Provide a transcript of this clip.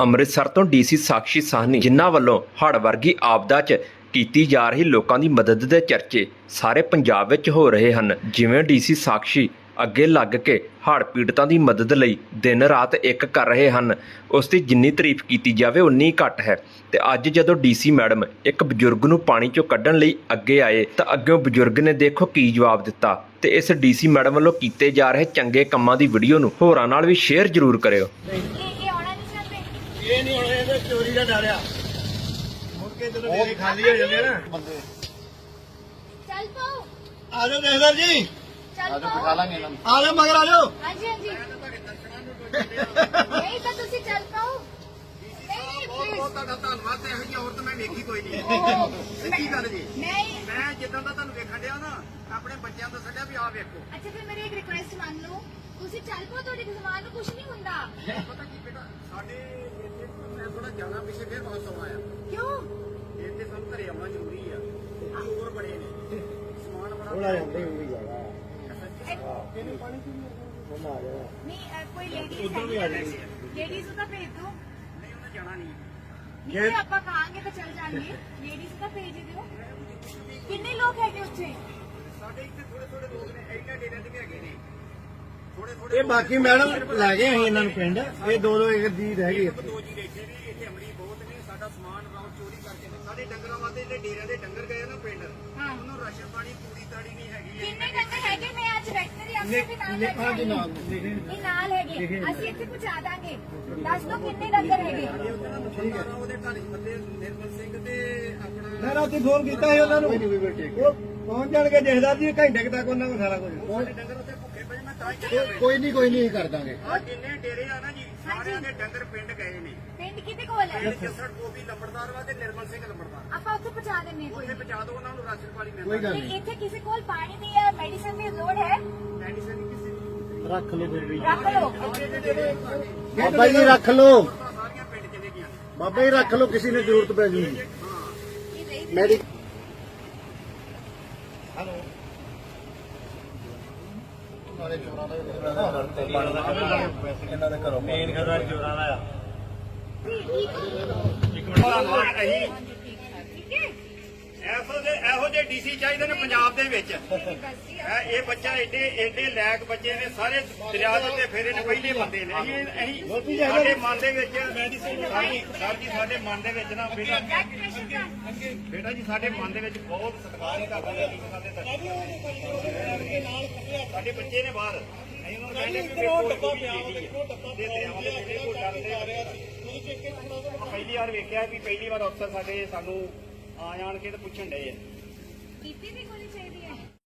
ਅੰਮ੍ਰਿਤਸਰ ਤੋਂ ਡੀਸੀ ਸਾਕਸ਼ੀ ਸਾਹਨੀ ਜਿਨ੍ਹਾਂ ਵੱਲੋਂ ਹੜ੍ਹ ਵਰਗੀ ਆਪਦਾ 'ਚ ਕੀਤੀ ਜਾ ਰਹੀ ਲੋਕਾਂ ਦੀ ਮਦਦ ਦੇ ਚਰਚੇ ਸਾਰੇ ਪੰਜਾਬ ਵਿੱਚ ਹੋ ਰਹੇ ਹਨ। ਜਿਵੇਂ ਡੀਸੀ ਸਾਕਸ਼ੀ ਅੱਗੇ ਲੱਗ ਕੇ ਹੜ੍ਹ ਪੀੜਤਾਂ ਦੀ ਮਦਦ ਲਈ ਦਿਨ ਰਾਤ ਇੱਕ ਕਰ ਰਹੇ ਹਨ। ਉਸ ਦੀ ਜਿੰਨੀ ਤਾਰੀਫ ਕੀਤੀ ਜਾਵੇ, ਉਨੀ ਘੱਟ ਹੈ। ਤੇ ਅੱਜ ਜਦੋਂ ਡੀਸੀ ਮੈਡਮ ਇੱਕ ਬਜ਼ੁਰਗ ਨੂੰ ਪਾਣੀ ਚੋਂ ਕੱਢਣ ਲਈ ਅੱਗੇ ਆਏ, ਤਾਂ ਅੱਗੋਂ ਬਜ਼ੁਰਗ ਨੇ ਦੇਖੋ ਕੀ ਜਵਾਬ ਦਿੱਤਾ। ਤੇ ਇਸ ਡੀਸੀ ਮੈਡਮ ਵੱਲੋਂ ਕੀਤੇ ਜਾ ਰਹੇ ਚੰਗੇ ਕੰਮਾਂ ਦੀ ਵੀਡੀਓ ਨੂੰ ਹੋਰਾਂ ਨਾਲ ਵੀ ਸ਼ੇਅਰ ਜ਼ਰੂਰ ਕਰਿਓ ਇਹ ਇਹ ਆਉਣਾ ਨਹੀਂ ਚਾਹਤੇ ਇਹ ਨਹੀਂ ਹੁਣ ਇਹਦੇ ਚੋਰੀ ਦਾ ਡਰ ਆ। ਮੁੜ ਕੇ ਜਦੋਂ ਮੇਰੇ ਖਾਲੀ ਹੋ ਜਾਂਦੇ ਆ ਨਾ। ਬੰਦੇ। ਚੱਲ ਪਾਓ ਆ ਜਾਓ ਜਹਦਰ ਜੀ। ਚੱਲ ਪਾਓ ਲਾਂਗੇ ਇਹਨਾਂ ਆ ਜਾਓ ਮਗਰ ਆ ਜਾਓ। ਹਾਂਜੀ ਹਾਂਜੀ। ਨਹੀਂ ਤਾਂ ਤੁਸੀਂ ਚੱਲ ਪਾਓ ਨਹੀਂ ਬਹੁਤ। ਬਹੁਤ ਤੁਹਾਡਾ ਧੰਨਵਾਦ ਤੇ ਇਹੋ ਜਿਹੀ ਔਰਤ ਮੈਂ ਵੇਖੀ ਕੋਈ ਨਹੀਂ। ਸੱਚੀ ਗੱਲ ਜੀ? ਨਹੀਂ ਮੈਂ ਜਿੱਦਾਂ ਦਾ ਤੁਹਾਨੂੰ ਵੇਖਣ ਡਿਆ ਨਾ ਆਪਣੇ ਬੱਚਿਆਂ ਤੋਂ ਸੱਜਿਆ ਵੀ ਆਹ ਵੇਖੋ। ਅੱਛਾ ਫਿਰ ਮੇਰੀ ਇੱਕ ਰਿਕੁਐਸਟ ਮੰਨ ਲਓ। ਤੁਸੀਂ ਚੱਲ ਪਾਓ ਤੁਹਾਡੇ ਜ਼ਮਾਨ ਨੂੰ ਕੁਝ ਨਹੀਂ ਹੁੰਦਾ। ਪਤਾ ਕੀ ਬੇਟਾ ਸਾਡੇ ਮੈਂ ਜਾਣਾ ਪਿੱਛੇ ਫਿਰ ਵਾਪਸ ਆਉਣਾ ਆ। ਕਿਉਂ? ਇੱਥੇ ਸਾਨੂੰ ਘਰੇ ਆਉਣਾ ਜ਼ਰੂਰੀ ਆ। ਹੋਰ ਬੜੇ ਨੇ। ਸਮਾਨ ਬੜਾ ਥੋੜਾ ਜਾਂਦੇ ਹੋਈ ਜਾਗਾ ਇਹ- ਉਹਨਾਂ ਆ ਜਾਓ ਨਹੀਂ ਅ, ਕੋਈ ਲੇਡੀਜ਼ ਉੱਧਰ ਵੀ ਆ ਜਾਣੀ। ਲੇਡੀਜ਼ ਨੂੰ ਤਾਂ ਭੇਜ ਦਿਓ ਨਹੀਂ ਉਹਨੇ ਜਾਣਾ ਨਹੀਂ। ਨਹੀਂ ਜੇ ਆਪਾਂ ਕਹਾਂਗੇ ਤਾਂ ਚੱਲ ਜਾਣਗੇ। ਲੇਡੀਜ਼ ਤਾਂ ਭੇਜ ਦਿਓ। ਕਿੰਨੇ ਲੋਕ ਹੈਗੇ ਉੱਥੇ ਸਾਡੇ ਇੱਥੇ ਥੋੜੇ ਥੋੜੇ ਲੋਕ ਨੇ ਇਹਨਾਂ ਡੇਰਿਆਂ ਤੇ ਵੀ ਹੈਗੇ ਨੇ ਥੋੜੇ ਥੋੜੇ ਇਹ ਬਾਕੀ ਮੈਡਮ ਲੈ ਗਏ ਅਸੀਂ ਇਹਨਾਂ ਨੂੰ ਪਿੰਡ। ਇਹ ਦੋ ਦੋ ਇੱਕ ਦੀ ਰਹਿ ਗਈ। ਇੱਕ ਇੱਥੇ ਦੋ ਜੀ ਇੱਥੇ ਨੇ ਇੱਥੇ ਅਮਰੀ ਬਹੁਤ ਨੇ ਸਾਡਾ ਸਮਾਨ ਰਾਉ ਚੋਰੀ ਕਰਕੇ ਨੇ ਸਾਡੇ ਡੰਗਰਾਂ ਵਾਸਤੇ ਜਿਹੜੇ ਡੇਰਿਆਂ ਦੇ ਡੰਗਰ ਗਏ ਨਾ ਪਿੰਡ ਹਾਂ। ਉਹਨੂੰ ਰਾਸ਼ਨ ਪਾਣੀ ਪੂਰੀ ਤਾੜੀ ਨਹੀਂ ਹੈਗੀ ਕਿੰਨੇ ਡੰਗਰ ਹੈਗੇ ਮੈਂ ਅੱਜ ਵੈਟਨਰੀ ਅਫਸਰ ਵੀ ਨਾਲ ਲੈ ਕੇ ਲਿਖਾਂ ਦੇ ਇਹ ਨਾਲ ਹੈਗੇ। ਅਸੀਂ ਇੱਥੇ ਪਹੁੰਚਾ ਦਾਂਗੇ। ਦੱਸ ਦੋ ਕਿੰਨੇ ਡੰਗਰ ਹੈਗੇ। ਠੀਕ ਹੈ ਉਹਦੇ ਘਰ ਬੰਦੇ ਨਿਰਮਲ ਸਿੰਘ ਤੇ ਆਪਣਾ ਮੈਂ ਰਾਤੀ ਫੋਨ ਕੀਤਾ ਸੀ ਉਹਨਾਂ ਨੂੰ। ਉਹ ਪਹੁੰਚ ਜਾਣਗੇ ਜਹਦਰ ਜੀ ਘੰਟੇ ਕੁ ਤੱਕ ਉਹਨਾਂ ਕੋਲ ਸਾਰਾ ਕੁਝ। ਸਾਡੇ ਡੰਗਰ ਕੋਈ ਨਹੀਂ ਕੋਈ ਨਹੀਂ ਕਰ ਦਾਂਗੇ। ਆ ਜਿੰਨੇ ਡੇਰੇ ਆ ਨਾ ਜੀ ਸਾਰਿਆਂ ਦੇ ਡੰਗਰ ਪਿੰਡ ਗਏ ਨੇ। ਪਿੰਡ ਕਿਤੇ ਕੋਲ ਹੈ? ਪਿੰਡ ਜੱਸੜ ਗੋਬੀ ਲੰਬੜਦਾਰ ਵਾ ਤੇ ਨਿਰਮਲ ਸਿੰਘ ਲੰਬੜਦਾਰ। ਆਪਾਂ ਉੱਥੇ ਪਹੁੰਚਾ ਦਿੰਨੇ ਕੋਈ ਉੱਥੇ ਪਹੁੰਚਾ ਦਿਓ ਉਹਨਾਂ ਨੂੰ ਰਾਸ਼ਨ ਪਾਣੀ ਕੋਈ ਮਿਲਦਾ ਗੱਲ ਤੇ ਇੱਥੇ ਕਿਸੇ ਕੋਲ ਪਾਣੀ ਦੀ ਜਾਂ ਮੈਡੀਸਨ ਦੀ ਲੋੜ ਹੈ? ਮੈਡੀਸਨ ਕਿਸੇ ਦੀ ਰੱਖ ਲਓ ਫਿਰ ਵੀ ਰੱਖ ਲਓ। ਬਾਬਾ ਜੀ ਰੱਖ ਲਓ। ਤਾਂ ਸਾਰੀਆਂ ਪਿੰਡ ਚਲੇ ਗਈਆਂ ਨੇ। ਬਾਬਾ ਜੀ ਰੱਖ ਲਓ ਕਿਸੇ ਨੇ ਜ਼ਰੂਰਤ ਪੈ ਜੂਗੀ। ਇਹ ਨਹੀਂ। ਮੈਡੀ ਹਲੋ। ਨਾਲੇ ਚੋਰਾਂ ਦਾ ਇਹਨਾਂ ਦੇ ਘਰੋਂ ਮੇਨ ਘਰਾਂ ਚੋਰਾਂ ਦਾ ਆ। ਠੀਕ ਧੰਨਵਾਦ ਅਸੀਂ ਹੈ ਠੀਕ ਹੈ। ਇਹੋ ਜਿਹੇ ਇਹੋ ਜਿਹੇ ਡੀਸੀ ਚਾਹੀਦੇ ਨੇ ਪੰਜਾਬ ਦੇ ਵਿੱਚ। ਜੀ ਇਹ ਇਹ ਬੱਚਾ ਏਡੇ ਏਡੇ ਲੈਕ ਬੱਚੇ ਨੇ ਸਾਰੇ ਦਰਿਆ ਦੇ ਉੱਤੇ ਫੇਰੇ ਨੇ ਪਹਿਲੇ ਬੰਦੇ ਨੇ। ਅਸੀਂ ਅਸੀਂ ਸਾਡੇ ਮਨ ਦੇ ਵਿੱਚ ਸਾਡੀ ਸਰ ਜੀ ਸਾਡੇ ਮਨ ਦੇ ਵਿੱਚ ਨਾ ਦਾ ਬੇਟਾ ਜੀ, ਸਾਡੇ ਮਨ ਦੇ ਵਿੱਚ ਬਹੁਤ ਸਤਿਕਾਰ ਹੈ ਤੁਹਾਡਾ ਜੀ ਸਾਡੇ ਤੱਕ ਸਾਡੇ ਬੱਚੇ ਨੇ ਬਾਹਰ। ਅਸੀਂ ਉਹਨਾਂ ਨੂੰ ਕਹਿੰਦੇ ਕਿ ਦੇਖੋ ਡੱਬਾ ਪਿਆ ਦੇਖੋ ਦੇ ਦਰਿਆਵਾਂ ਦੇ ਜਿਹੜੇ ਕੋਈ ਡਰਦੇ ਪਹਿਲੀ ਵਾਰ ਵੇਖਿਆ ਵੀ ਪਹਿਲੀ ਵਾਰ ਅਫਸਰ ਸਾਡੇ ਸਾਨੂੰ ਆ ਜਾਣ ਕੇ ਤੇ ਪੁੱਛਣ ਡਏ ਆ। ਬੀਪੀ ਦੀ ਗੋਲੀ ਚਾਹੀਦੀ ਹੈ?